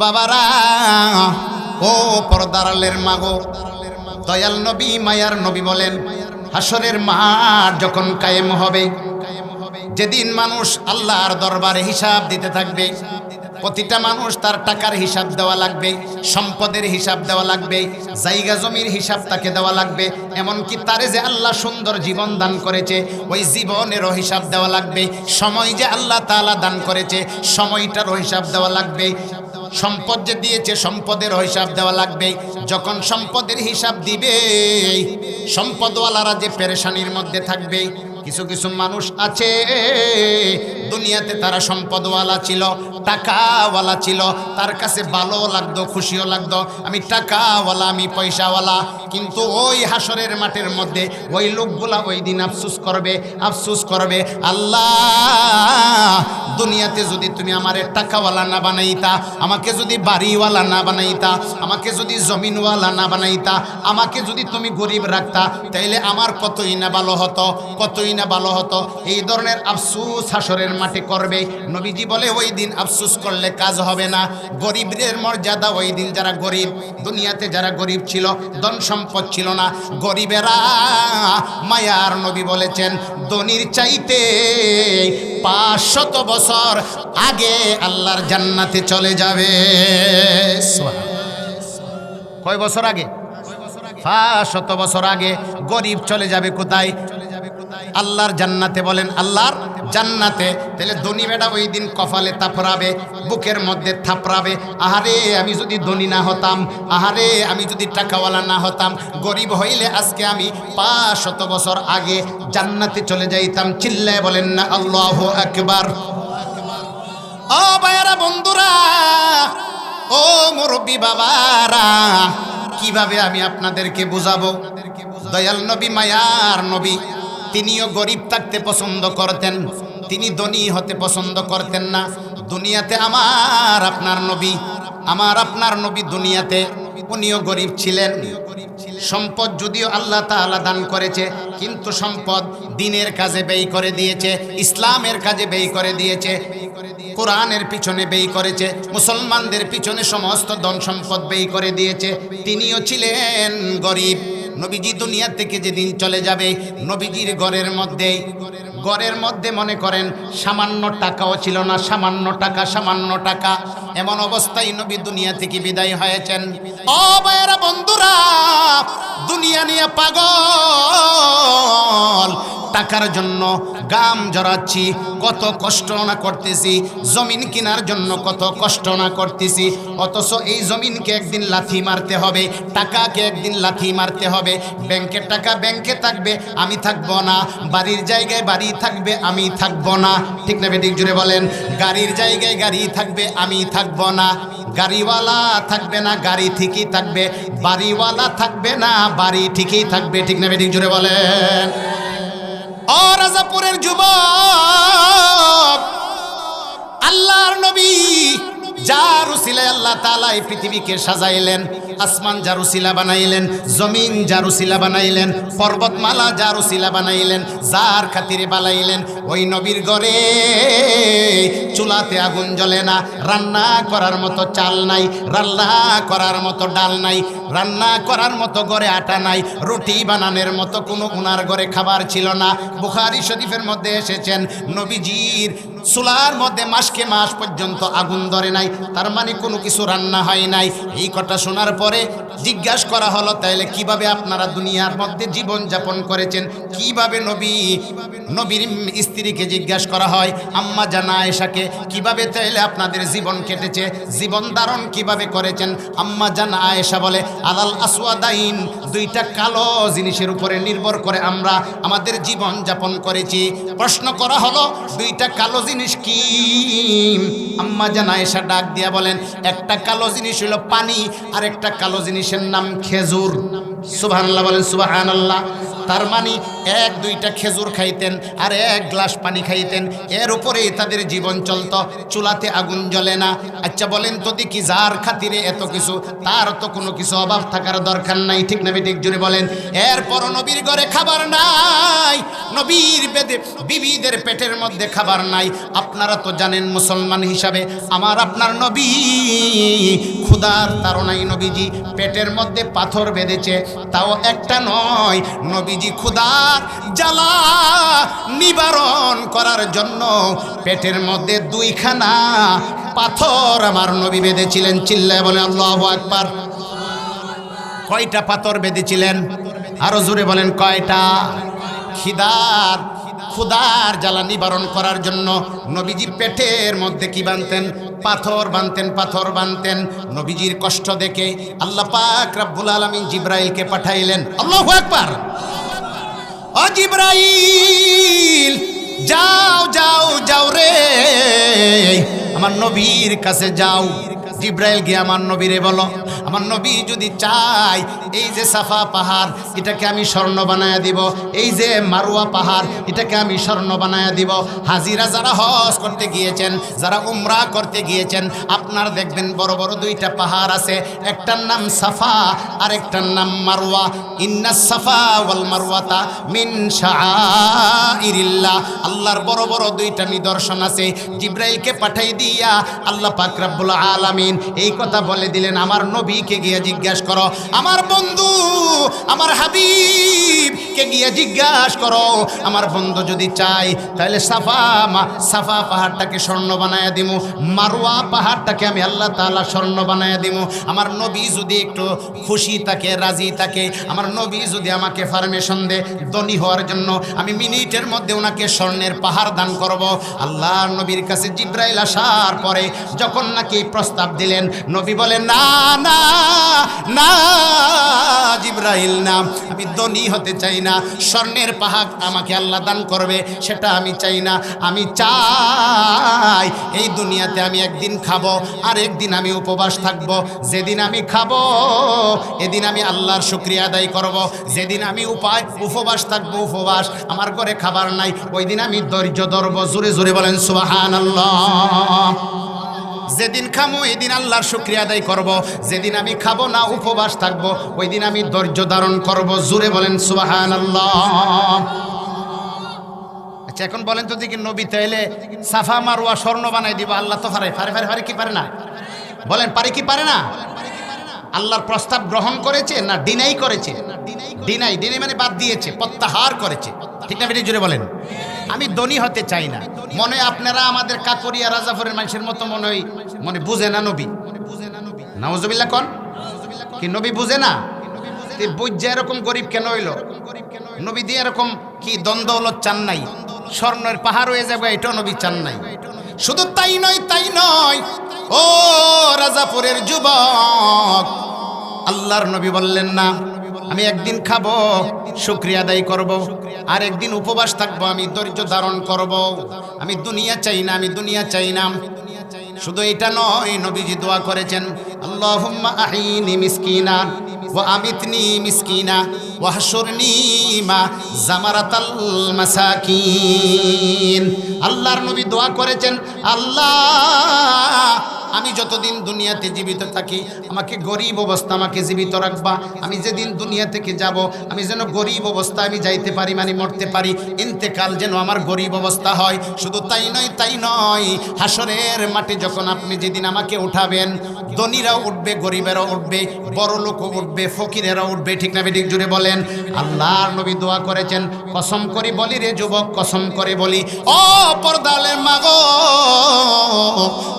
বাবারা, ও পর্দারালের মাগো, দয়াল নবী, মায়ার নবী বলেন, হাসরের মাঠ যখন কায়েম হবে, যেদিন মানুষ আল্লাহর দরবারে হিসাব দিতে থাকবে, প্রতিটা মানুষ তার টাকার হিসাব দেওয়া লাগবে, সম্পদের হিসাব দেওয়া লাগবে, জায়গা জমির হিসাব তাকে দেওয়া লাগবে, এমনকি তারে যে আল্লাহ সুন্দর জীবন দান করেছে, ওই জীবনেরও হিসাব দেওয়া লাগবে, সময় যে আল্লাহ তাআলা দান করেছে, সময়টারও হিসাব দেওয়া লাগবে। সম্পদ যে দিয়েছে, সম্পদের হিসাব দেওয়া লাগবে। যখন সম্পদের হিসাব দিবে, সম্পদওয়ালারা যে পেরেশানির মধ্যে থাকবে, কিছু কিছু মানুষ আছে, দুনিয়াতে তারা সম্পদওয়ালা ছিল, টাকাওয়ালা ছিল, তার কাছে ভালো লাগতো, খুশিও লাগতো। আমি টাকাওয়ালা, আমি পয়সাওয়ালা, কিন্তু ওই হাসরের মাঠের মধ্যে ওই লোকগুলা ওই দিন আফসুস করবে আফসুস করবে, আল্লাহ দুনিয়াতে যদি তুমি আমার টাকাওয়ালা না বানাইতা, আমাকে যদি বাড়িওয়ালা না বানাইতা, আমাকে যদি জমিনওয়ালা না বানাইতা, আমাকে যদি তুমি গরিব রাখতা, তাইলে আমার কতই না ভালো হতো, কতই না ভালো হতো। এই ধরনের আফসুস হাসরের মাঠে করবে। নবীজি বলে, ওই দিন আফসুস করলে কাজ হবে না। গরিবদের মর্যাদা ওই দিন যারা গরিব, দুনিয়াতে যারা গরিব ছিল, ধন সম্পদ ছিল না। গরিবেরা মায়ার নবী বলেছেন, ধনির চাইতে পাঁচশত বছর আগে আল্লাহর জান্নাতে চলে যাবে। কয় বছর আগে? শত বছর আগে গরিব চলে যাবে কোথায়? আল্লাহর জান্নাতে বলেন, আল্লাহর জান্নাতে। তাহলে ধনী বেটা ওই দিন কপালে তাপড়াবে বুকের মধ্যে থাপড়াবে। আহারে, আমি যদি ধনী না হতাম, আহারে, আমি যদি টাকাওয়ালা না হতাম, গরিব হইলে আজকে আমি পাঁচ শত বছর আগে জান্নাতে চলে যাইতাম। চিল্লায় বলেন না, আল্লাহ একবার ও ভাইয়ারা বন্ধুরা, ও মুরব্বী বাবারা, কীভাবে আমি আপনাদেরকে বুঝাবো? দয়াল নবী, মায়ার নবী, তিনিও গরিব থাকতে পছন্দ করতেন, তিনি ধনী হতে পছন্দ করতেন না। দুনিয়াতে আমার আপনার নবী, আমার আপনার নবী দুনিয়াতে, উনিও গরিব ছিলেন। সম্পদ যদিও আল্লাহ তাআলা দান করেছে, কিন্তু সম্পদ দিনের কাজে ব্যয় করে দিয়েছে, ইসলামের কাজে ব্যয় করে দিয়েছে, কোরআনের পিছনে ব্যয় করেছে, মুসলমানদের পিছনে সমস্ত ধন সম্পদ ব্যয় করে দিয়েছে। তিনিও ছিলেন গরিব। নবীজি দুনিয়া থেকে যেদিন চলে যাবে, নবীজির ঘরের মধ্যেই ঘরের মধ্যে মনে করেন সামান্য টাকাও ছিল না, সামান্য টাকা সামান্য টাকা। এমন অবস্থায় নবী দুনিয়া থেকে বিদায় হয়েছেন। ভাইয়েরা বন্ধুরা দুনিয়া নিয়ে পাগল টাকার জন্য গাম জড়াচ্ছি, কত কষ্ট না করতেছি, জমিন কেনার জন্য কত কষ্ট না করতেছি, অথচ এই জমিনকে একদিন লাথি মারতে হবে, টাকাকে একদিন লাথি মারতে হবে ব্যাংকের টাকা ব্যাংকে থাকবে, আমি থাকব না, বাড়ির জায়গায় বাড়ি থাকবে, আমি থাকব না, ঠিক না বেদিক জুড়ে বলেন, গাড়ির জায়গায় গাড়ি থাকবে, আমি থাকব না, গাড়িওয়ালা থাকবে না, গাড়ি ঠিকই থাকবে, বাড়িওয়ালা থাকবে না, বাড়ি ঠিকই থাকবে, ঠিক না বেদিক জুড়ে বলেন। ও রাজাপুরের যুবক আল্লাহর নবী যার উসিলায় আল্লাহ তাআলা এই পৃথিবীকে সাজাইলেন, আসমান যার বানাইলেন, জমিন যার বানাইলেন, পর্বতমালা যার বানাইলেন, যার খাতিরে বানাইলেন, ওই নবীর ঘরে চুলাতে আগুন জ্বলে না, রান্না করার মতো চাল নাই, রান্না করার মতো ডাল নাই, রান্না করার মতো ঘরে আটা নাই, রুটি বানানোর মতো কোনো উনার ঘরে খাবার ছিল না। বুখারি শরীফের মধ্যে এসেছেন, নবীজির চুলার মধ্যে মাসকে মাস পর্যন্ত আগুন ধরে নাই, তার মানে কোনো কিছু রান্না হয় নাই। এই কথা শোনার পরে জিজ্ঞাসা করা হলো, তাইলে কীভাবে আপনারা দুনিয়ার মধ্যে জীবন যাপন করেছেন? কীভাবে নবী, নবীর স্ত্রীকে জিজ্ঞাসা করা হয়? আম্মা জানা আয়েশাকে, কীভাবে তাইলে আপনাদের জীবন কেটেছে? জীবন ধারণ কীভাবে করেছেন? আম্মা জানা আয়েশা বলে, আলাল আসওয়াদাইন, দুইটা কালো জিনিসের উপরে নির্ভর করে আমরা আমাদের জীবন যাপন করেছি। প্রশ্ন করা হলো, দুইটা কালো জিনিস কি? আম্মা জানা এসা ডাক দিয়া বলেন, একটা কালো জিনিস হলো পানি আর একটা কালো জিনিসের নাম খেজুর। সুবহানাল্লাহ বলেন, সুবহানাল্লাহ। তার মানে এক দুইটা খেজুর খাইতেন আর এক গ্লাস পানি খাইতেন। এর উপরেই তাদের জীবন চলতো। চুলাতে আগুন জ্বলে না। আচ্ছা বলেন তো দেখি যার খাতিরে এত কিছু, তার তো কোনো কিছু অভাব থাকার দরকার নাই। ঠিক না ঠিক জুড়ে বলেন। এরপরও নবীর ঘরে খাবার নাই। নবীর বেদে বিবিদের পেটের মধ্যে খাবার নাই। আপনারা তো জানেন মুসলমান হিসাবে আমার আপনার নবী ক্ষুধার তারণাই নবীজি পেটের মধ্যে পাথর বেঁধেছে। তাও একটা নয় নবীজি ক্ষুধার জ্বালা নিবারণ করার জন্য পেটের মধ্যে দুইখানা পাথর আমার নবী বেঁধেছিলেন, চিল্লায় বলে, আল্লাহ আকবার। কয়টা পাথর বেঁধেছিলেন? আরও জোরে বলেন, কয়টা? খিদার ক্ষুদার জ্বালা নিবারণ করার জন্য নবীজি পেটের মধ্যে কি বানতেন পাথর বানতেন পাথর বানতেন নবীজির কষ্ট দেখে আল্লাহ পাক রাব্বুল আলামিন জিব্রাইলকে পাঠাইলেন, আল্লাহু আকবার। ও জিব্রাইল যাও যাও যাও রে। আমার নবীর কাছে যাও। জিব্রাইল গিয়ে আমার নবীরে বলো, আমার নবী যদি চাই এই যে সাফা পাহাড়, এটাকে আমি স্বর্ণ বানায়া দিব, এই যে মারুয়া পাহাড়, এটাকে আমি স্বর্ণ বানায়া দিব। হাজিরা যারা হজ করতে গিয়েছেন, যারা উমরা করতে গিয়েছেন, আপনার দেখবেন বড় বড় দুইটা পাহাড় আছে, একটার নাম সাফা আর একটার নাম মারুয়া। ইন্না সাফা ওয়াল মারওয়াতা মিন শাআইরিল্লাহ। আল্লাহর বড় বড় দুইটা নিদর্শন আছে, জিব্রাইলকে পাঠাই দিয়া আল্লাহ পাক রব্বুল আলামিন এই কথা বলে দিলেন, আমার নবীকে গিয়ে জিজ্ঞাসা করো, আমার বন্ধু, আমার হাবিবকে গিয়ে জিজ্ঞাসা করো, আমার বন্ধু যদি চাই তাহলে সাফা মা, সাফা পাহাড়টাকে স্বর্ণ বানায় দিমু, মারুয়া পাহাড়টাকে আমি আল্লাহ তাআলা স্বর্ণ বানায় দিমু, আমার নবী যদি একটু খুশি থাকে, রাজি থাকে, আমার নবী যদি আমাকে পারমিশন দে, ধনী হওয়ার জন্য আমি মিনিটের মধ্যে ওনাকে স্বর্ণের পাহাড় দান করব। আল্লাহর নবীর কাছে জিব্রাইল আসার পরে যখন নাকি প্রস্তাব দিলেন। নবী বলেন, না না না, জিব্রাইল, না, আমি ধনী হতে চাই না। স্বর্ণের পাহাড় আমাকে আল্লাহ দান করবে, সেটা আমি চাই না। আমি চাই এই দুনিয়াতে আমি একদিন খাব, আর একদিন আমি উপবাস থাকব। যেদিন আমি খাব, এদিন আমি আল্লাহর শুক্রিয়া আদায় করব। যেদিন আমি উপায়, উপবাস থাকব, উপবাস। আমার ঘরে খাবার নাই ওই দিন আমি ধৈর্য ধরবো। জোরে জোরে বলেন সুবাহান যেদিন খামো, এদিন আল্লাহর শুক্রিয়া আদায় করব। যেদিন আমি খাব না, উপবাস থাকব ওই দিন আমি ধৈর্য ধারণ করব। জোরে বলেন সুবাহান আচ্ছা এখন বলেন তো দেখি নবী তাইলে সাফা মারুয়া স্বর্ণ বানাই দিব, আল্লাহ তো পারে। ফারে ফারে ফারে কি পারে না? বলেন, পারে কি পারে না? আল্লাহর প্রস্তাব গ্রহণ করেছে না ডিনাই করেছে? ডিনাই ডিনাই মানে বাদ দিয়েছে, প্রত্যাহার করেছে। ঠিক না বেরিয়ে জুড়ে বলেন। আমি ধনী হতে চাই না। মনে আপনারা আমাদের কাকরিয়া রাজাফরের মানুষের মতো মনে হয়, মনে বুঝে না নবী। নাওজবিল্লা কন? কি নবী বুঝে না? বুঝছে এরকম গরিব কেন হইল? নবী দিয়ে এরকম কি দ্বন্দ্ব চান নাই? স্বর্ণের পাহাড় হয়ে যাবে, এটাও নবী চান নাই। শুধু তাই নয় তাই নয়, ও রাজাপুরের যুবক, আল্লাহর নবী বললেন না আমি একদিন খাব, শুক্রিয়া আদায় করব আর একদিন উপবাস থাকব, আমি ধৈর্য ধারণ করব। আমি দুনিয়া চাই না, আমি দুনিয়া চাই না। শুধু এটা নয়, নবীজি দোয়া করেছেন, আল্লাহুম্মা আহিনি মিসকিনা মিসকিনা, ওয়া হাশুরনি মা জামারাতাল মাসাকিন। আল্লাহর নবী দোয়া করেছেন, আল্লাহ আমি যতদিন দুনিয়াতে জীবিত থাকি, আমাকে গরিব অবস্থা আমাকে জীবিত রাখবা। আমি যেদিন দুনিয়া থেকে যাব, আমি যেন গরিব অবস্থা আমি যাইতে পারি মানে মরতে পারি। ইন্তেকাল যেন আমার গরিব অবস্থা হয়। শুধু তাই নয় তাই নয়, হাসরের মাঠে যখন আপনি যেদিন আমাকে উঠাবেন, ধনীরাও উঠবে, গরিবেরাও উঠবে, বড় লোকও উঠবে, ফকিরেরাও উঠবে, ঠিক না ঠিক জুড়ে বলেন? আল্লাহর নবী দোয়া করেছেন, কসম করি বলি রে যুবক, কসম করে বলি, ও পর্দালের মাগো,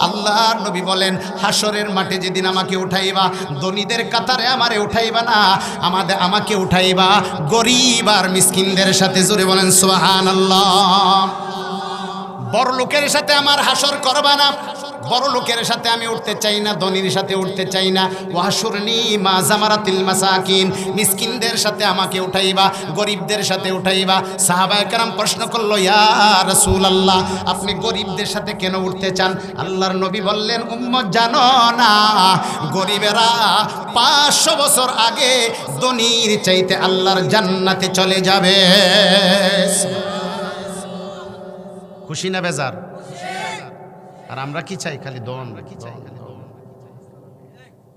আল্লাহর নবী বলেন, হাসরের মাঠে যেদিন আমাকে উঠাইবা, ধনীদের কাতারে আমারে উঠাইবা না আমাদের আমাকে উঠাইবা গরিব আর মিসকিনদের সাথে জোরে বলেন সোহান আল্লাহ বড় লোকের সাথে আমার হাসর করবা না। বড় লোকের সাথে আমি উঠতে চাই না, ধনীর সাথে উঠতে চাই না। ওয়াসুরনি মা জামারাতিল মাসাকিন, মিসকিনদের সাথে আমাকে উঠাইবা, গরিবদের সাথে উঠাইবা। সাহাবায়ে কেরাম প্রশ্ন করল, ইয়া রাসূলুল্লাহ, আপনি গরিবদের সাথে কেন উঠতে চান? আল্লাহর নবী বললেন, উম্মত জানো না, গরিবেরা পাঁচশো বছর আগে ধনীর চাইতে আল্লাহর জান্নাতে চলে যাবে। খুশি না বেজার? আর আমরা কি চাই? খালি দন? আমরা কি চাই? খালি।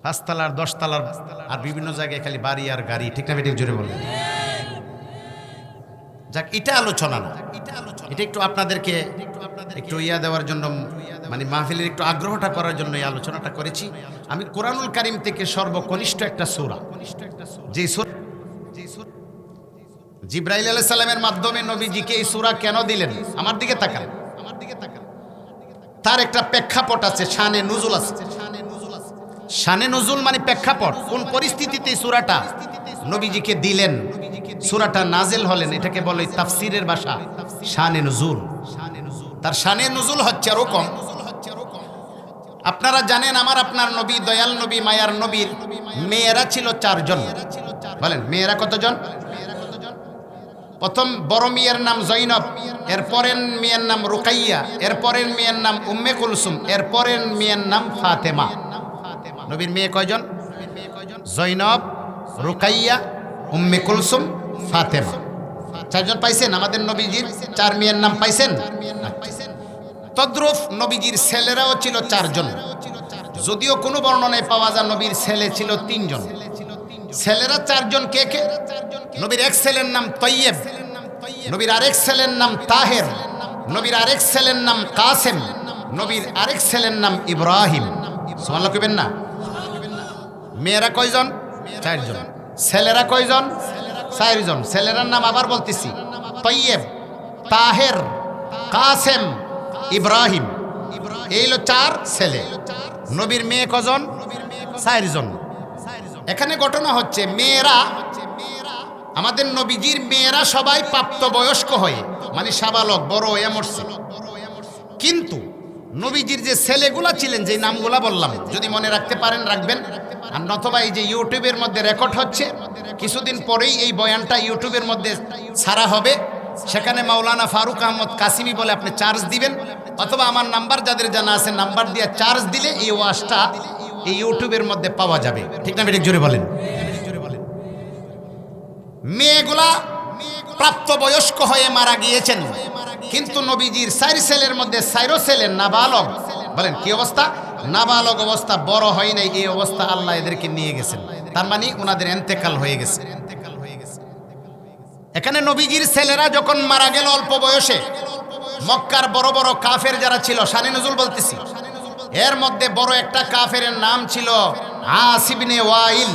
পাঁচতলার দশতলার আর বিভিন্ন জায়গায় খালি বাড়ি আর গাড়ি। ঠিক না বেঠিক জোরে বলবেন যাক এটা আলোচনা না। এটা একটু আপনাদেরকে একটু ইয়া দেওয়ার জন্য মানে মাহফিলের একটু আগ্রহটা করার জন্য এই আলোচনাটা করেছি। আমি কোরআনুল কারিম থেকে সর্বকনিষ্ঠ একটা সূরা। যে সূরা জিব্রাইল আলাইহিস সালামের মাধ্যমে নবীজিকে এই সূরা কেন দিলেন? আমার দিকে তাকান আমার দিকে তাকান। তার একটা প্রেক্ষাপট আছে, শানে নুজুল আছে। শানে নজুল মানে প্রেক্ষাপট। কোন পরিস্থিতিতে সূরাটা নবীজিকে দিলেন, সূরাটা নাজেল হলেন, এটাকে বলে তাফসিরের ভাষা, শানে নজুল। তার শানে নজুল হচ্ছে এরকম আপনারা জানেন আমার আপনার নবী, দয়াল নবী, মায়ার নবীর মেয়েরা ছিল চারজন। বলেন, মেয়েরা কতজন? প্রথম বড় মেয়ের নাম জৈনব এর পরের মেয়ের নাম রুকাইয়া এর পরের মেয়ের নাম উম্মে কুলসুম এর পরের মেয়ের নাম ফাতেমা। নবীর মেয়ে কয়জন? জৈনব, রুকাইয়া, উম্মে কুলসুম, ফাতেমা। চারজন পাইছেন আমাদের নবীজির? চার মেয়ের নাম পাইছেন? তদ্রুপ নবীজির ছেলেরাও ছিল চারজন। যদিও কোনো বর্ণনায় পাওয়া যায় নবীর ছেলে ছিল তিনজন। ছেলেরা চারজন কে কে? নবীর এক ছেলের নাম তৈয়েব, নবীর আরেক ছেলের নাম তাহের, নবীর আরেক ছেলের নাম কাসেম, নবীর আরেক ছেলের নাম ইব্রাহিম। সোমাল্লা কইবেন না? মেয়েরা কয়জন? চারজন। ছেলেরা কয়জন? চারজন। ছেলেরার নাম আবার বলতেছি। তৈয়েব, তাহের, কাসেম, ইব্রাহিম। এই হলো চার ছেলে। নবীর মেয়ে কজন? চারজন। এখানে ঘটনা হচ্ছে, মেয়েরা, আমাদের নবীজির মেয়েরা সবাই প্রাপ্তবয়স্ক হয়ে মানে সাবালক, বড় হয়ে কিন্তু নবীজির যে ছেলেগুলা ছিলেন, যে নামগুলা বললাম, যদি মনে রাখতে পারেন, রাখবেন। আর নতবা এই যে ইউটিউবের মধ্যে রেকর্ড হচ্ছে, কিছুদিন পরেই এই বয়ানটা ইউটিউবের মধ্যে ছাড়া হবে। সেখানে মাওলানা ফারুক আহমদ কাসিমি বলে আপনি চার্জ দিবেন, অথবা আমার নাম্বার যাদের জানা আছে, নাম্বার দিয়ে চার্জ দিলে এই ওয়াজটা এই ইউটিউবের মধ্যে পাওয়া যাবে। ঠিক না বেঠিক জোরে বলেন। মেয়েগুলা প্রাপ্তবয়স্ক হয়ে মারা গিয়েছেন। কিন্তু নবীজির সাইর সেলের মধ্যে সাইরো সেলের নাবালক বলেন, কি অবস্থা? নাবালক অবস্থা, বড় হয় নাই, এই অবস্থা আল্লাহ এদেরকে নিয়ে গেছেন। তার মানে ওনাদের এন্তেকাল হয়ে গেছে। এখানে নবীজির ছেলেরা যখন মারা গেল অল্প বয়সে, মক্কার বড় বড় কাফের যারা ছিল, শানি নজুল বলতেছি এর মধ্যে বড় একটা কাফের নাম ছিল আসিবনে ওয়াইল।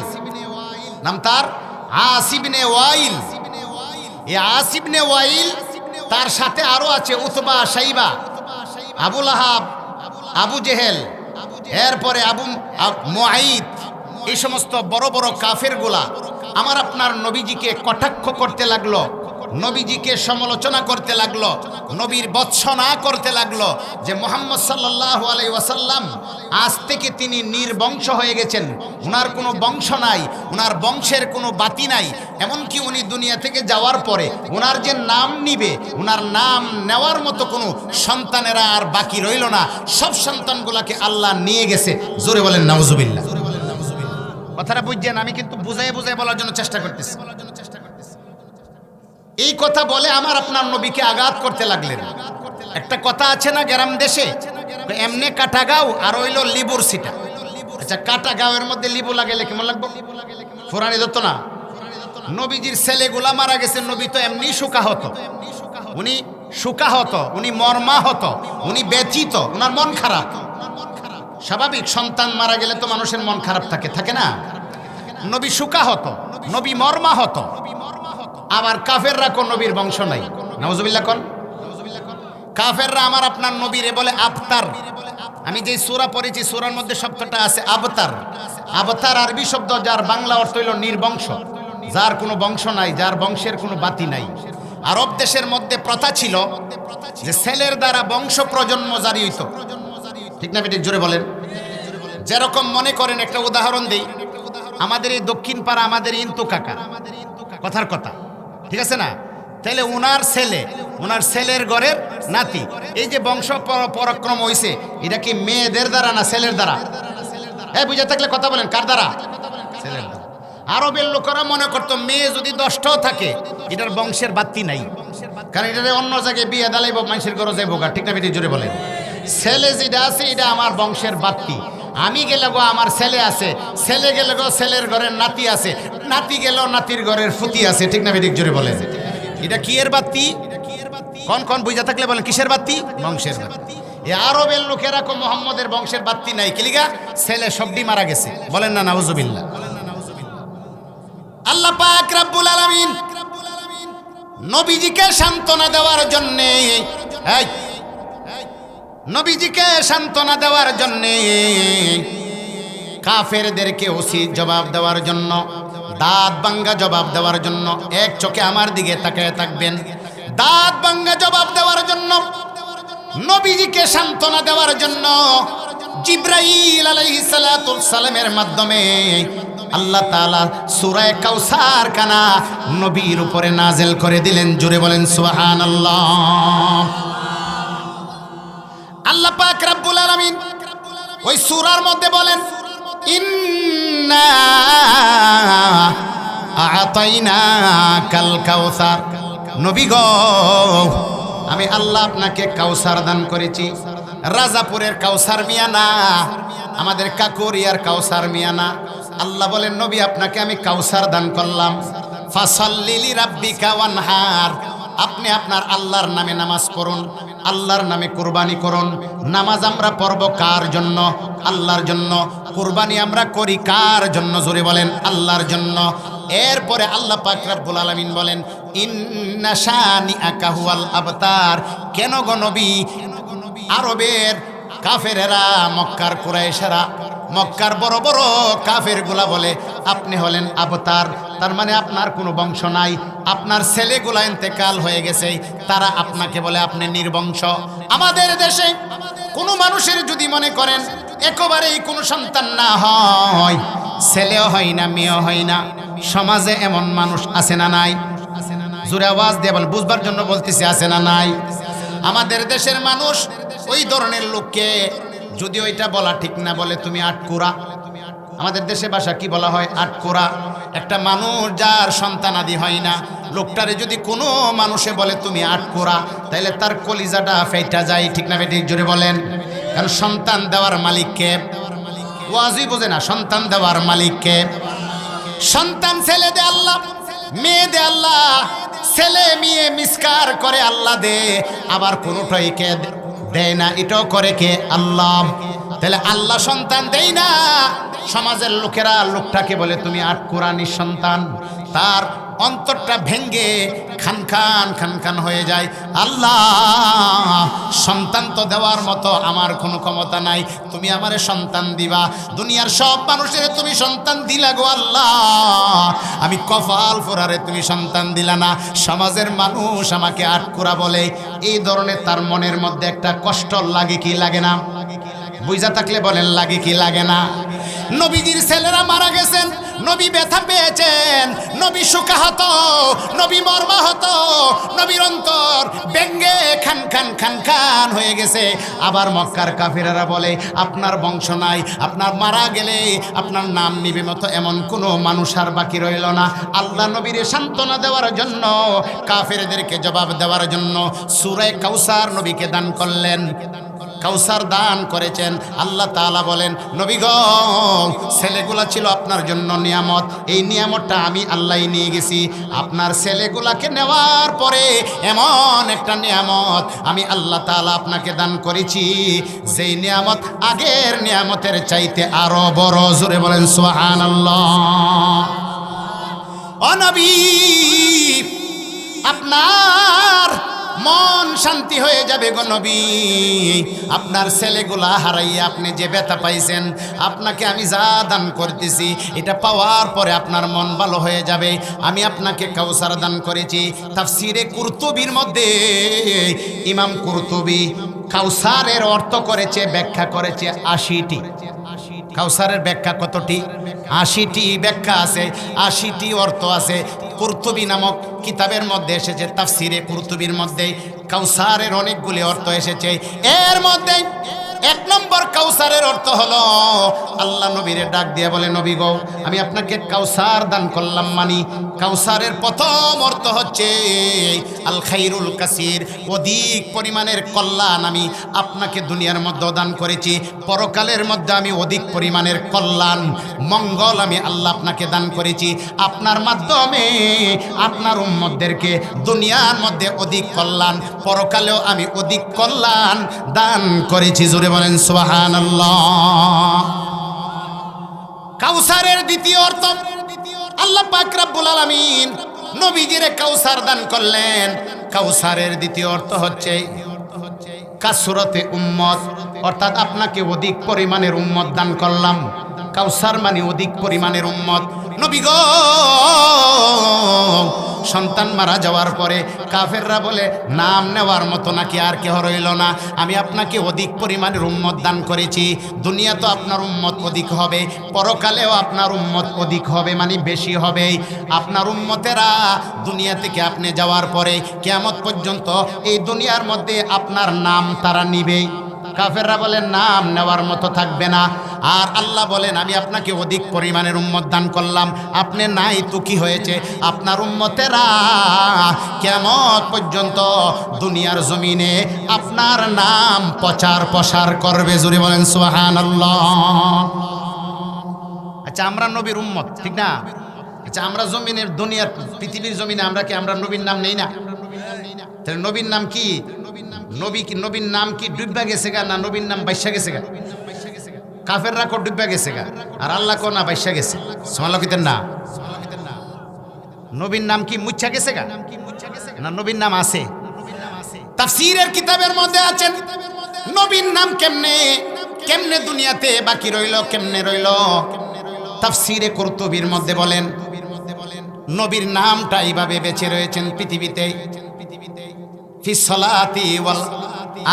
নাম তার? আসিবনে ওয়াইল। এই আসিবনে ওয়াইল তার সাথে আরও আছে উতবা সাইবা আবুল আহাব আবু জেহেল, এরপরে আবু মুআইদ এই সমস্ত বড় বড় কাফেরগুলা আমার আপনার নবীজিকে কটাক্ষ করতে লাগল। নবীজিকে সমালোচনা করতে লাগল, নবীর বৎসনা করতে লাগল যে মোহাম্মদ সাল্লাহ আলাই ওয়াসাল্লাম আজ থেকে তিনি নির্বংশ হয়ে গেছেন। উনার কোনো বংশ নাই, উনার বংশের কোনো বাতি নাই, এমনকি উনি দুনিয়া থেকে যাওয়ার পরে উনার যে নাম নিবে, উনার নাম নেওয়ার মতো কোনো সন্তানেরা আর বাকি রইল না। সব সন্তানগুলাকে আল্লাহ নিয়ে গেছে। জোরে বলেন, নাউজুবিল্লাহ। কথাটা বুঝছেন? আমি কিন্তু বুঝাই বুঝাই বলার জন্য চেষ্টা করতেছি। এই কথা বলে আমার আপনার নবীকে আঘাত করতে লাগলেন। একটা কথা আছে না গ্রাম দেশে? এমনি কাটা গাও আর হইল লিবুর সিটা। আচ্ছা কাটা গাঁয়ের মধ্যে লিবু লাগাইলে কেমন লাগবে? ফোরানি দত্ত না? নবীজির ছেলেগুলা মারা গেছে, নবী তো এমনি শুকা হতো উনি শুকা হতো উনি মর্মা হতো উনি ব্যথিত ওনার মন খারাপ। স্বাভাবিক, সন্তান মারা গেলে তো মানুষের মন খারাপ থাকে থাকে না? নবী শুকা হতো নবী মর্মা হতো আবার কাফেররা কোন নবীর বংশ নাই। নওয়াজুবিল্লাহ কোন কাফেররা আমার আপনার নবীরে বলে আবতার। আমি যে সূরা পড়েছি, সূরার মধ্যে শব্দটা আছে আবতার। আবতার আরবি শব্দ যার বাংলা অর্থ হইল নির্বংশ। যার কোনো বংশ নাই, যার বংশের কোনো বাতি নাই। আরব দেশের মধ্যে প্রথা ছিল যে ছেলের দ্বারা বংশ প্রজন্ম জারি হইত। ঠিক না জোরে বলেন। যেরকম মনে করেন, একটা উদাহরণ দেই। আমাদের এই দক্ষিণ পাড়া, আমাদের ইন্তু কাকা। কথার কথা। ঠিক আছে না? তাহলে ওনার ছেলে ওনার ছেলের ঘরের নাতি, এই যে বংশ পর- পরাক্রম হইছে, এটা কি মেয়েদের দ্বারা না ছেলের দ্বারা? হ্যাঁ বুঝে থাকলে কথা বলেন, কার দ্বারা? ছেলের দ্বারা। আরবের লোকেরা মনে করতো মেয়ে যদি দশটাও থাকে, এটার বংশের বাত্তি নাই। কারণ এটা অন্য জায়গায় বিয়ে দালাইব মানুষের ঘরে যাইব ঠিক না বেটি? জোরে বলেন। ছেলে যেটা আছে, এটা আমার বংশের বাত্তি আমি গেলে গো আমার ছেলে আছে। ছেলে গেলে গো ছেলের ঘরের নাতি আছে। নাতি গেলেও নাতির ঘরের ফুতি আছে। ঠিক না বেটি জোরে বলেন। এটা কি এর বাত্তি কোন কোন বুঝা থাকলে বলেন, কিসের বাত্তি বংশের বাত্তি এই আরবের লোকেরা কো মোহাম্মদের বংশের বাত্তি নাই। কিলিগা ছেলে সবডি মারা গেছে। বলেন না, নাউজুবিল্লাহ। আল্লাহ পাক রাব্বুল আলামিন নবীজিকে সান্ত্বনা দেওয়ার জন্য, এই নবীজিকে সান্ত্বনা দেওয়ার জন্য, কাফেরদেরকে ওসি জবাব দেওয়ার জন্য, দাঁত বাঙ্গা জবাব দেওয়ার জন্য, এক চোখে আমার দিকে তাকায় থাকবেন। দাঁত বাঙ্গা জবাব দেওয়ার জন্য, নবীজিকে সান্ত্বনা দেওয়ার জন্য, জিব্রাইল সালামের মাধ্যমে আল্লাহ তাআলা সূরা কাউসার কানা নবীর উপরে নাজেল করে দিলেন। জোরে বলেন সুবহানাল্লাহ। আল্লাহ পাক রাব্বুল আলামিন ওই সূরার মধ্যে বলেন, ইন্না আতাইনা কাল কাউসার। নবী গো, আমি আল্লাহ আপনাকে কাউসার দান করেছি। রাজাপুরের কাউসার মিয়া না, আমাদের কাকুরিয়ার কাউসার মিয়া না। আল্লাহ বলেন, নবী, আপনাকে আমি কাউসার দান করলাম। ফাসাল্লিলি রাব্বিকা ওয়ানহার। আপনি আপনার আল্লাহর নামে নামাজ পড়ুন। আল্লাহর নামে কোরবানি করুন নামাজ আমরা পড়ব কার জন্য? আল্লাহর জন্য। কোরবানি আমরা করি কার জন্য? জোরে বলেন, আল্লাহর জন্য। এরপরে আল্লাহ পাক আলমিন বলেন ইন্নাশানি আকাহুয়াল আবতার। কেন গো নবী? আরবের কাফেরেরা, মক্কার কুরাইশেরা মক্কার বড় বড় কাফেরগুলা বলে, আপনি হলেন আবতার, তার মানে আপনার কোনো বংশ নাই, আপনার ছেলেগুলা ইন্তেকাল হয়ে গেছে, তারা আপনাকে বলে আপনি নির্বংশ। আমাদের দেশে কোনো মানুষের যদি মনে করেন একেবারেই কোনো সন্তান না হয়, ছেলেও হয় না, মেয়েও হয় না, সমাজে এমন মানুষ আছে না নাই? জোরে আওয়াজ দিয়ে বল, বুঝবার জন্য বলতেছি আছে না নাই? আমাদের দেশের মানুষ ওই ধরনের লোককে যদি ওইটা বলা ঠিক না বলে তুমি আটকুরা। আমাদের দেশে ভাষা কি বলা হয়? আটকুরা। একটা মানুষ যার সন্তান আদি হয় না, লোকটারে যদি কোনো মানুষে বলে তুমি আটকুরা তাহলে তার কলিজাটা ফেটা যায়, ঠিক না বেটি জোরে বলেন। কারণ সন্তান দেওয়ার মালিককে ওয়াজি বোঝে না, সন্তান দেওয়ার মালিককে সন্তান ছেলে দে আল্লাহ, মেয়ে দে আল্লাহ, ছেলে, মেয়ে মিসকার করে আল্লাহ দে, আবার কোনোটাই কে? দেয় না, এটাও করে কে? আল্লাহ। তাহলে আল্লাহ সন্তান দেয় না? সমাজের লোকেরা লোকটাকে বলে, তুমি আট কোরআনি সন্তান। তার অন্তরটা ভেঙ্গে খান খান খান খান হয়ে যায়। আল্লাহ, সন্তান তো দেওয়ার মতো আমার কোনো ক্ষমতা নাই। তুমি আমারে সন্তান দিবা। দুনিয়ার সব মানুষের তুমি সন্তান দিলা গো আল্লাহ। আমি কফাল ফোরারে তুমি সন্তান দিলা না। সমাজের মানুষ আমাকে আটকুরা বলে। এই ধরনের তার মনের মধ্যে একটা কষ্ট লাগে কি লাগে না? বুঝা থাকলে বলেন, লাগে কি লাগে না? নবীজির ছেলেরা মারা গেছেন, নবী ব্যথা পেয়েছেন, নবী সুখাহত নবী মর্মাহত, নবীর অন্তর ব্যঙ্গে খান খান খান খান হয়ে গেছে। আবার মক্কার কাফিরারা বলে, আপনার বংশ নাই, আপনার মারা গেলে আপনার নাম নিবে মতো এমন কোনো মানুষ আর বাকি রইল না। আল্লাহ নবীর সান্ত্বনা দেওয়ার জন্য, কাফেরদেরকে জবাব দেওয়ার জন্য সুরে কাউসার নবীকে দান করলেন। কাউসার দান করেছেন। আল্লাহ তাআলা বলেন, নবী গো, ছেলেগুলা ছিল আপনার জন্য নিয়ামত। এই নিয়ামতটা আমি আল্লাহ নিয়ে গেছি। আপনার ছেলেগুলাকে নেওয়ার পরে এমন একটা নিয়ামত আমি আল্লাহ তাআলা আপনাকে দান করেছি। সেই নিয়ামত আগের নিয়ামতের চাইতে আরও বড়, জোরে বলেন, সুবহানাল্লাহ। অনবী, আপনার মন শান্তি হয়ে যাবে গো নবী। আপনার ছেলেগুলা হারাইয়া আপনি যে ব্যথা পাইছেন, আপনাকে আমি যা দান করতেছি, এটা পাওয়ার পরে আপনার মন ভালো হয়ে যাবে। আমি আপনাকে কাউসার দান করেছি। তাফসিরে কুরতুবির মধ্যে ইমাম কুরতুবি কাউসারের অর্থ করেছে, ব্যাখ্যা করেছে আশিটি। কাউসারের ব্যাখ্যা কতটি? আশিটি ব্যাখ্যা আছে, আশিটি অর্থ আছে। কুর্তুবি নামক কিতাবের মধ্যে এসেছে, তাফসিরে কুর্তুবির মধ্যে কাউসারের অনেকগুলি অর্থ এসেছে। এর মধ্যে এক নম্বর কাউসারের অর্থ হলো, আল্লাহ নবীরে ডাক দিয়ে বলে, নবী গো, আমি আপনাকে কাউসার দান করলাম মানি। কাউসারের প্রথম অর্থ হচ্ছে, আল খাইরুল কাসির, অধিক পরিমাণের কল্যাণ আমি আপনাকে দুনিয়ার মধ্যে দান করেছি। পরকালের মধ্যে আমি অধিক পরিমাণের কল্যাণ, মঙ্গল আমি আল্লাহ আপনাকে দান করেছি। আপনার মাধ্যমে আপনার উম্মতদেরকে দুনিয়ার মধ্যে অধিক কল্যাণ, পরকালেও আমি অধিক কল্যাণ দান করেছি। জোরে বলেন সুবাহান কাউসারের দ্বিতীয় অর্থ, আল্লাহ পাক আলামিন নবীজিরে কাউসার দান করলেন। কাউসারের দ্বিতীয় অর্থ হচ্ছে কাসুরতে উম্মত, অর্থাৎ আপনাকে অধিক পরিমাণের উম্মত দান করলাম। কাউসার মানে অধিক পরিমাণের উম্মত। নবী গো, সন্তান মারা যাওয়ার পরে কাফেররা বলে, নাম নেওয়ার মতো নাকি আর কেহ রইল না। আমি আপনাকে অধিক পরিমাণের উম্মত দান করেছি। দুনিয়া তো আপনার উম্মত অধিক হবে, পরকালেও আপনার উম্মত অধিক হবে মানে বেশি হবে আপনার উম্মতেরা দুনিয়া থেকে আপনি যাওয়ার পরে কেয়ামত পর্যন্ত এই দুনিয়ার মধ্যে আপনার নাম তারা নিবে কাফেররা বলে, নাম নেওয়ার মতো থাকবে না। আর আল্লাহ বলেন, আমি আপনাকে অধিক পরিমাণের উম্মত দান করলাম। আপনি নাই তো কি হয়েছে? আপনার উম্মতেরা কেমন পর্যন্ত দুনিয়ার জমিনে আপনার নাম প্রচার প্রসার করবে? জুড়ে বলেন সোহান আচ্ছা আমরা নবীর উম্মত, ঠিক না? আচ্ছা আমরা জমিনের দুনিয়ার, পৃথিবীর জমিনে আমরা কি, আমরা নবীর নাম নেই না? তাহলে নবীর নাম কি? নবী কি, নবীর নাম কি ডুববা গেছে গা না নবীর নাম বাইশা গেছে গা? কাফের রাখো ডুববা গেছে গা। আর আল্লাহ কো না বাইশা গেছে। সমালোকিতের না। নবীর নাম কি মুচ্ছা গেছে গা? না, নবীর নাম আছে। তাফসীরের কিতাবের মধ্যে আছেন নবীর নাম কেমনে? কেমনে দুনিয়াতে বাকি রইল, কেমনে রইল? তাফসীরে কুরতুবির মধ্যে বলেন, নবীর নামটা এইভাবে বেঁচে রয়েছেন পৃথিবীতে। ফি সলাতি ওয়াল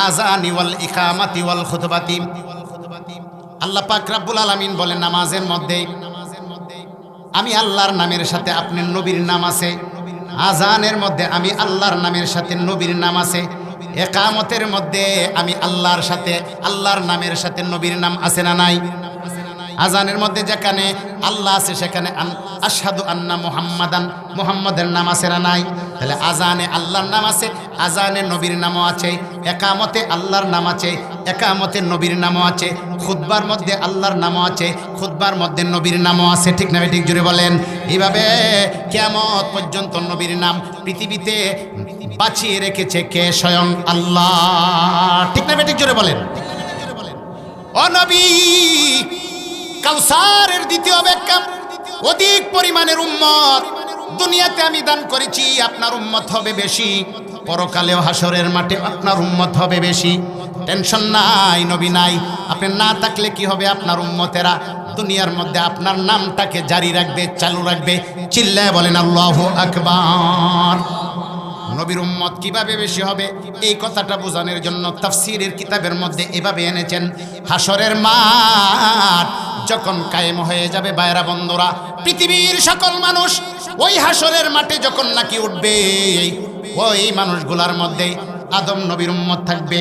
আজানি ওয়াল ইকামাতি ওয়াল খুতবাতি। আল্লাহ পাক রাব্বুল আলামিন বলেন নামাজের মধ্যে, আমি আল্লাহর নামের সাথে আপনি নবীর নাম আছে। আজানের মধ্যে আমি আল্লাহর নামের সাথে নবীর নাম আছে। একামতের মধ্যে আমি আল্লাহর সাথে, আল্লাহর নামের সাথে নবীর নাম আছে না নাই? আজানের মধ্যে যেখানে আল্লাহ আছে, সেখানে আসাদু আন্না মুহাম্মাদান, মুহাম্মদের নাম আছে না নাই? তাহলে আজানে আল্লাহর নাম আছে, আজানে নবীর নামও আছে, একামতে আল্লাহর নাম আছে, একামতে নবীর নামও আছে খুদ্বার মধ্যে আল্লাহর নামও আছে খুদ্বার মধ্যে নবীর নামও আছে। ঠিক না ঠিক জুড়ে বলেন। এইভাবে কেমত পর্যন্ত নবীর নাম পৃথিবীতে বাঁচিয়ে রেখেছে কে? স্বয়ং আল্লাহ। ঠিক না ঠিক জুড়ে বলেন। ও নবী কাউসারের দ্বিতীয় ব্যাখ্যা। অধিক পরিমাণের উম্মত। দুনিয়াতে আমি দান করেছি, আপনার উম্মত হবে বেশি। পরকালেও হাসরের মাঠে আপনার উম্মত হবে বেশি। টেনশন নাই, নবী নাই। আপনি না থাকলে কি হবে আপনার উম্মতেরা? দুনিয়ার মধ্যে আপনার নামটাকে জারি রাখবে, চালু রাখবে। চিল্লায় বলেন, আল্লাহ আকবার। নবীর উম্মত কীভাবে বেশি হবে? এই কথাটা বোঝানোর জন্য তাফসিরের কিতাবের মধ্যে এভাবে এনেছেন হাসরের মাঠ যখন কায়েম হয়ে যাবে বায়রা বন্ধুরা, পৃথিবীর সকল মানুষ ওই হাসরের মাঠে যখন নাকি উঠবে, ওই মানুষগুলার মধ্যে আদম নবীর উম্মত থাকবে,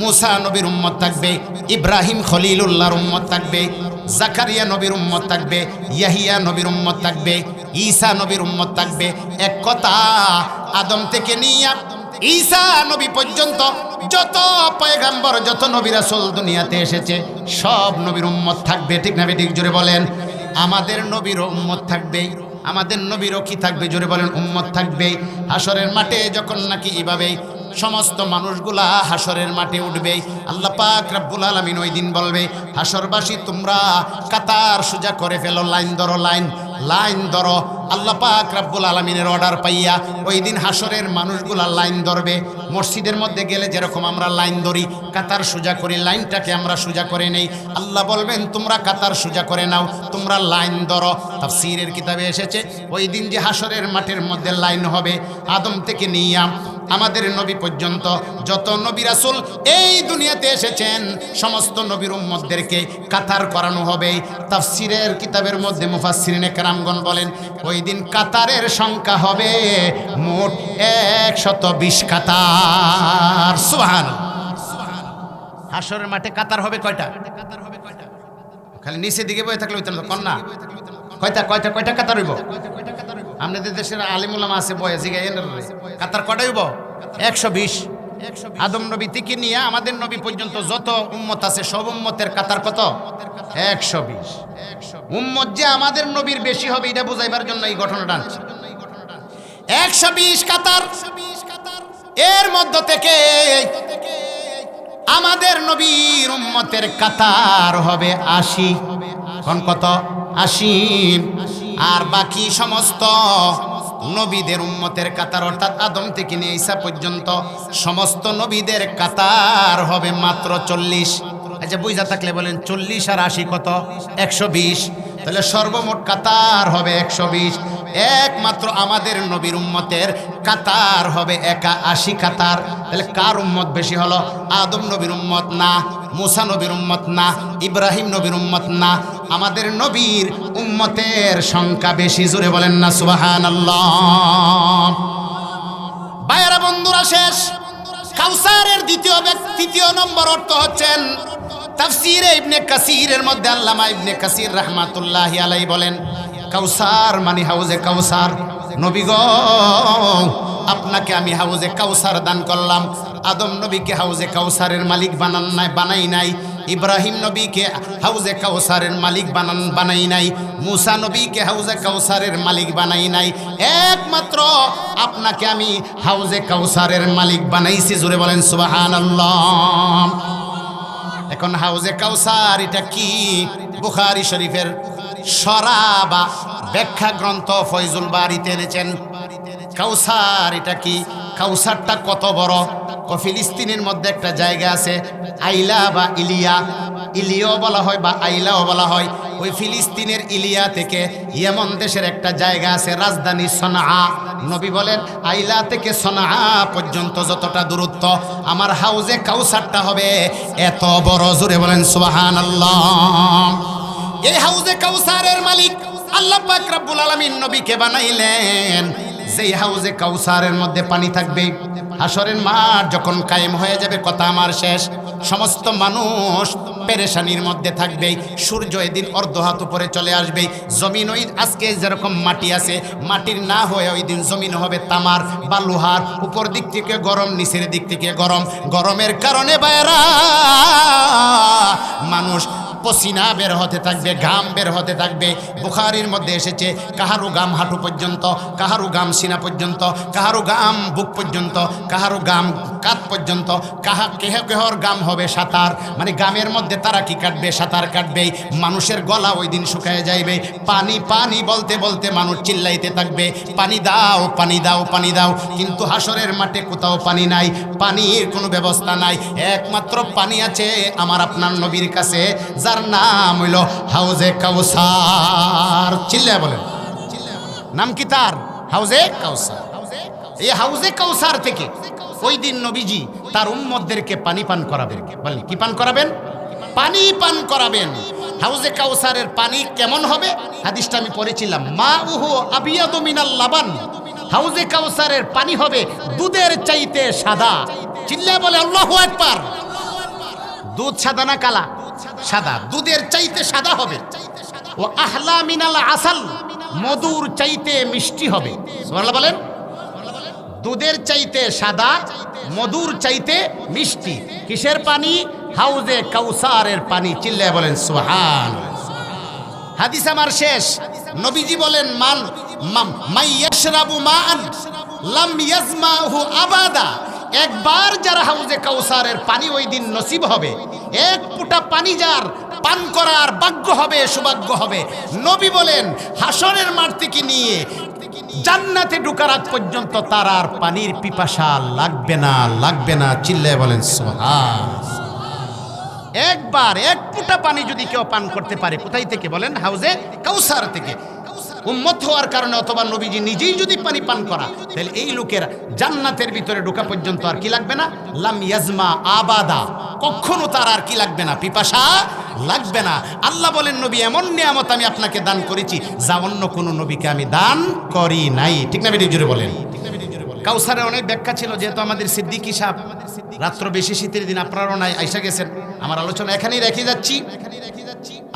মুসা নবীর উম্মত থাকবে, ইব্রাহিম খলিলুল্লাহর উম্মত থাকবে, জাকারিয়া নবীর উম্মত থাকবে, ইয়াহিয়া নবীর উম্মত থাকবে ঈসা নবীর উম্মত থাকবে। এক কথা, আদম থেকে নিয়ে ঈসা নবী পর্যন্ত যত পয়গাম্বর, যত নবী রাসূল দুনিয়াতে এসেছে, সব নবীর উম্মত থাকবে। ঠিক না ঠিক জোরে বলেন। আমাদের নবীর উম্মত থাকবে। আমাদের নবীরও কি থাকবে? জোরে বলেন, উম্মত থাকবে। হাসরের মাঠে যখন নাকি এভাবে সমস্ত মানুষগুলা হাসরের মাঠে উঠবে, আল্লাহ পাক রাব্বুল আলামিন ওই দিন বলবে, হাসরবাসী তোমরা কাতার সোজা করে ফেলো, লাইন ধরো, লাইন। লাইন ধরো আল্লাহ পাক রাব্বুল আলামিনের অর্ডার পাইয়া ওই দিন হাসরের মানুষগুলা লাইন ধরবে। মসজিদের মধ্যে গেলে যেরকম আমরা লাইন ধরি, কাতার সোজা করি লাইনটাকে আমরা সোজা করে নেই। আল্লাহ বলবেন, তোমরা কাতার সোজা করে নাও, তোমরা লাইন ধরো। তাফসীরের কিতাবে এসেছে, ওই দিন যে হাসরের মাঠের মধ্যে লাইন হবে, আদম থেকে নিয়া আমাদের নবী পর্যন্ত যত নবী রাসূল এই দুনিয়াতে এসেছেন, সমস্ত নবীর উম্মতদেরকে কাতার করানো হবে। তাফসিরের কিতাবের মধ্যে মুফাসসিরিনে কেরামগণ বলেন, ওই দিন কাতারের সংখ্যা হবে মোট একশত বিশ কাতার। সুবহান হাসরের মাঠে কাতার হবে কয়টা? খালি নিচের দিকে বয়ে থাকলে হইতাম কন্যা। কয়টা কয়টা কয়টা কাতার হইব? আমাদের দেশের আলিমুলামা আছে বয়ে জিগাই কাতার কয়টা হইব? একশো বিশ। আদম নবী থেকে নিয়ে আমাদের নবী পর্যন্ত যত উম্মত আছে সব উম্মতের কাতার কত? একশো বিশ। উম্মত যে আমাদের নবীর বেশি হবে এটা বুঝাইবার জন্য এই ঘটনাটা আনছি। একশো বিশ কাতার। এর মধ্য থেকে আমাদের নবীর উম্মতের কাতার হবে আশি। কত? আশি আর বাকি সমস্ত নবীদের উম্মতের কাতার অর্থাৎ আদম থেকে নিয়ে ঈসা পর্যন্ত সমস্ত নবীদের কাতার হবে মাত্র চল্লিশ। আচ্ছা বুঝা থাকলে বলেন, চল্লিশ আর আশি কত? একশো বিশ। তাহলে সর্বমোট কাতার হবে একশো বিশ। একমাত্র আমাদের নবীর উম্মতের কাতার হবে একা আশি কাতার। তাহলে কার উম্মত বেশি হলো? আদম নবীর উম্মত না, মুসা নবীর উম্মত না, ইব্রাহিম নবীর উম্মত না আমাদের নবীর উম্মতের সংখ্যা বেশি, জোরে বলেন না সুবাহান বায়রা বন্ধুরা, শেষ। কাউসারের দ্বিতীয় ব্যক্তি তৃতীয় নম্বর অর্থ হচ্ছেন, তাফসিরে ইবনে কাসিরের মধ্যে আল্লামা ইবনে কাসির রাহমাতুল্লাহি আলাই বলেন, কাউসার মানে হাউজে কাউসার। নবী গো, আপনাকে আমি হাউজে কাউসার দান করলাম। আদম নবীকে হাউজে কাউসারের মালিক বানান নাই, বানাই নাই। ইব্রাহিম নবীকে হাউজে কাউসারের মালিক বানান, বানাই নাই। মুসা নবীকে হাউজে কাউসারের মালিক বানাই নাই। একমাত্র আপনাকে আমি হাউজে কাউসারের মালিক বানাইছি জুড়ে বলেন সুবাহান এখন হাউজে কাউসার, এটা কি? বুখারি শরীফের সরা বা ব্যাখ্যা গ্রন্থ ফয়জুল বাড়িতে এনেছেন। কাউসার, এটা কি? কাউসারটা কত বড়? ও ফিলিস্তিনের মধ্যে একটা জায়গা আছে, আইলা বা ইলিয়া। ইলিও বলা হয় বা আইলাও বলা হয়। ওই ফিলিস্তিনের ইলিয়া থেকে ইয়েমন দেশের একটা জায়গা আছে, রাজধানী সনা নবী বলেন, আইলা থেকে সনা পর্যন্ত যতটা দূরত্ব, আমার হাউজে কাউসারটা হবে এত বড়। জোরে বলেন সুবাহান আল্লাহ এই হাউজে কাউসারের মালিক আল্লাহ পাক রব্বুল আলামিন নবীকে বানাইলেন। যেই হাউজে কাউসারের মধ্যে পানি থাকবে। হাসরের মাঠ যখন কায়েম হয়ে যাবে, কথা আমার শেষ। সমস্ত মানুষ পেরেশানির মধ্যে থাকবে। সূর্য এদিন অর্ধ হাত উপরে চলে আসবে। জমিন ওই আজকে যেরকম মাটি আছে, মাটির না হয়ে ওই দিন জমিন হবে তামার বা লোহার উপর দিক থেকে গরম, নিচের দিক থেকে গরম। গরমের কারণে বাইরা মানুষ পসিনা বের হতে থাকবে ঘাম বের হতে থাকবে। বুখারির মধ্যে এসেছে, কাহারু গাম হাঁটু পর্যন্ত, কাহারু গাম সিনা পর্যন্ত, কাহারু গাম বুক পর্যন্ত, কাহারু গাম কাত পর্যন্ত, কাহা কেহ কেহর গাম হবে সাঁতার। মানে গামের মধ্যে তারা কি কাটবে? সাঁতার কাটবে মানুষের গলা ওই দিন শুকায় যাইবে। পানি পানি বলতে বলতে মানুষ চিল্লাইতে থাকবে। পানি দাও পানি দাও পানি দাও। কিন্তু হাসরের মাঠে কোথাও পানি নাই, পানির কোনো ব্যবস্থা নাই। একমাত্র পানি আছে আমার আপনার নবীর কাছে যার নাম হইল হাউজে কাউসার। চিল্লা বলেন। নাম কি তার? হাউজে কাউসার। এই হাউজে কাউসার থেকে ওই দিন নবীজি তার উম্মতদেরকে পানি পান করাবেন। বলেন, কি পান করাবেন? পানি পান করাবেন। হাউজে কাউসারের পানি কেমন হবে? হাদিসটা আমি পড়েছিলাম। মা উহু আবিয়াদু মিনাল লাবান। হাউজে কাউসারের পানি হবে দুধের চাইতে সাদা। চিল্লা বলে, আল্লাহু আকবার। দুধ সাদা না কালা? সাদা, দুধের চাইতে সাদা হবে। ও আহলা মিনাল আসাল, মধুর চাইতে মিষ্টি হবে। সুবহানাল্লাহ বলেন। দুধের চাইতে সাদা, মধুর চাইতে মিষ্টি। কিসের পানি? হাউজে কাউসারের পানি। চিল্লায় বলেন সুহান হাদিস আমার শেষ। নবীজি বলেন মান মাম- মাই ইয়াশরাবু মান লাম ইয়াজমাহু আবাদা। একবার যারা হাউজে কাউসারের পানি ওই দিন নসিব হবে, এক ফুটা পানি যার পান করার ভাগ্য হবে, সৌভাগ্য হবে। নবী বলেন, হাসরের মাঠ থেকে নিয়ে জান্নাতে ঢুকার আগ পর্যন্ত তার আর পানির পিপাসা লাগবে না লাগবে না। চিল্লায় বলেন সোহান একবার এক ফুটা পানি যদি কেউ পান করতে পারে, কোথায় থেকে বলেন? হাউজে কাউসার থেকে। উম্মত হওয়ার কারণে অথবা নবীজি নিজেই যদি পানি পান করা, তাহলে এই লোকের জান্নাতের ভিতরে ঢোকা পর্যন্ত আর কি লাগবে না? লাম ইয়াজমা আবাদা। কখনো তার আর কি লাগবে না? পিপাসা লাগবে না। আল্লাহ বলেন, নবী, এমন নিয়ামত আমি আপনাকে দান করেছি যা অন্য কোনো নবীকে আমি দান করি নাই। ঠিক না বেটি জুড়ে বলেন। কাউসারের অনেক ব্যাখ্যা ছিল, যেহেতু আমাদের সিদ্দিকি সাহেব রাত্র বেশি শীতের দিন আপনারাও নাই, আইসা গেছেন। আমার আলোচনা এখানেই রেখে যাচ্ছি।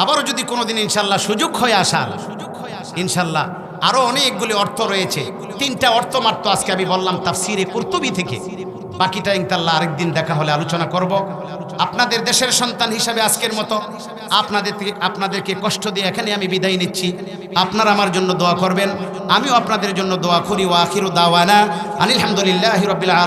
আবারও যদি কোনোদিন ইনশাল্লাহ সুযোগ হয়ে আসার ইনশাল্লাহ আরও অনেকগুলি অর্থ রয়েছে। তিনটা অর্থ মাত্র আজকে আমি বললাম তাফসিরে কুর্তুবি থেকে। বাকিটা ইনতাল্লাহ আরেকদিন দেখা হলে আলোচনা করব। আপনাদের দেশের সন্তান হিসাবে আজকের মতো আপনাদের আপনাদেরকে কষ্ট দিয়ে এখানে আমি বিদায় নিচ্ছি। আপনারা আমার জন্য দোয়া করবেন। আমিও আপনাদের জন্য দোয়া করি। ও আখিরু দাওয়ানা আনিল হামদুলিল্লাহ রবিল আলম